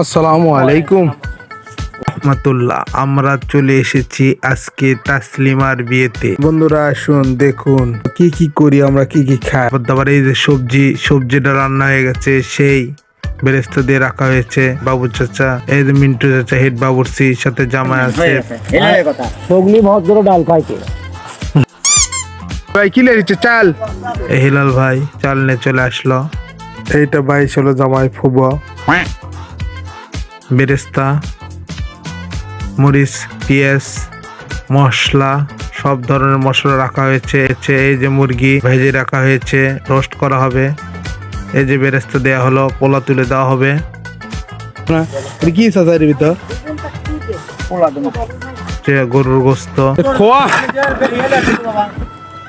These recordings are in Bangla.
আসসালামু আলাইকুম। রহমতুল্লাহ আমরা চলে এসেছি আজকে তাসলিমার বিয়েতে। বন্ধুরা আসুন দেখুন কি কি করি আমরা কি কি খাই। তারপর এই যে সবজি সবজিটা রান্না হয়ে গেছে সেই বেরেস্তা দিয়ে রাখা হয়েছে বাবু চাচা এই যে মিন্টু চাচা হেড বাবুরসি সাথে জামাই আছে। সগলি ডাল খাইছে ভাই কি লেগেছে চাল। এই হিলাল ভাই চাল নিয়ে চলে আসলো। এইটা ভাই ছিল জামাই ফুবা বেরেস্তা মরিচ পেঁয়াজ মশলা সব ধরনের মশলা রাখা হয়েছে। এই যে মুরগি ভেজে রাখা হয়েছে রোস্ট করা হবে। এই যে বেরেস্তা দেওয়া হলো পোলা তুলে দেওয়া হবে। কি সাজার ভিতর? যে গরুর গোস্ত। খোয়া।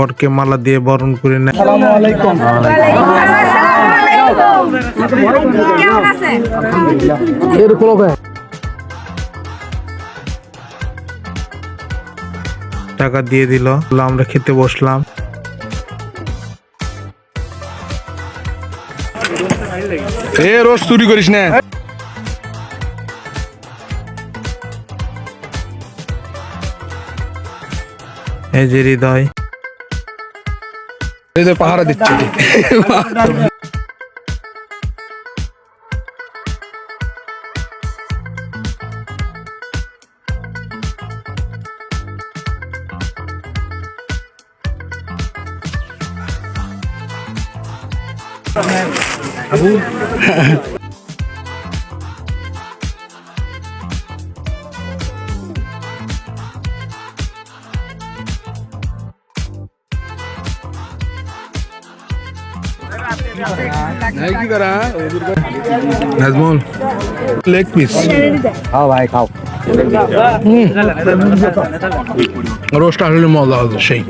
বরকে মালা দিয়ে বরণ করে নেয়। কেমন আছে এরকম টাকা দিয়ে দিল আমরা খেতে বসলাম। এ রোজ চুরি করিস না। এই যে হৃদয়। এই যে পাহারা দিচ্ছে। কি নাজমুল লেগ পিস খাও ভাই খাও। রোস্ট আসলে মজা আছে সেই।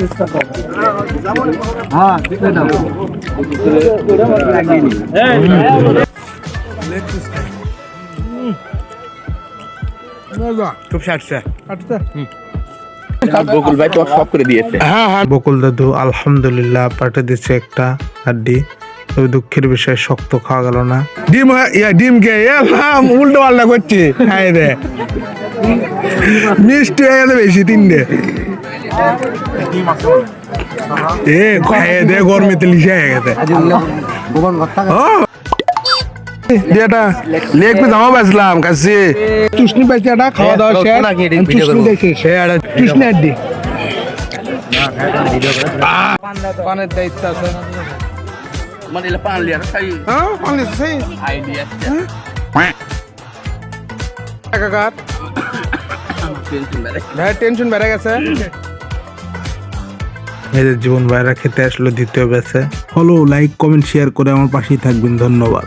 হ্যাঁ বকুল ভাই তো সব করে দিয়েছে। হ্যাঁ হ্যাঁ। বকুল দাদু আলহামদুলিল্লাহ পাঠিয়ে দিচ্ছে একটা হাড্ডি। তবে দুঃখের বিষয় শক্ত খাওয়া গেল না। ডিম হ্যাঁ, ইয়া ডিম কে উল্টো পাল্টা করছে। হ্যাঁ রে। মিষ্টি হয়ে গেছে বেশি তিনটে। এ খাইয়ে দে গরমেতে লিসে হয়ে গেছে। লেগ বেচলাম কাছে টুসনি পাইছে এটা খাওয়া দাওয়া শেষ। টুসনি দেখে সে একটা টুসনি আড্ডি। পানের দায়িত্ব আছে। Manila panliar say হ্যাঁ অনেক সেই idea একাকার tension bare ভাই টেনশন বেড়ে গেছে এদের জীবন বাইরা খেতে আসলো দ্বিতীয় ব্যাচে ফলো লাইক কমেন্ট শেয়ার করে আমার পাশেই থাকবেন। ধন্যবাদ।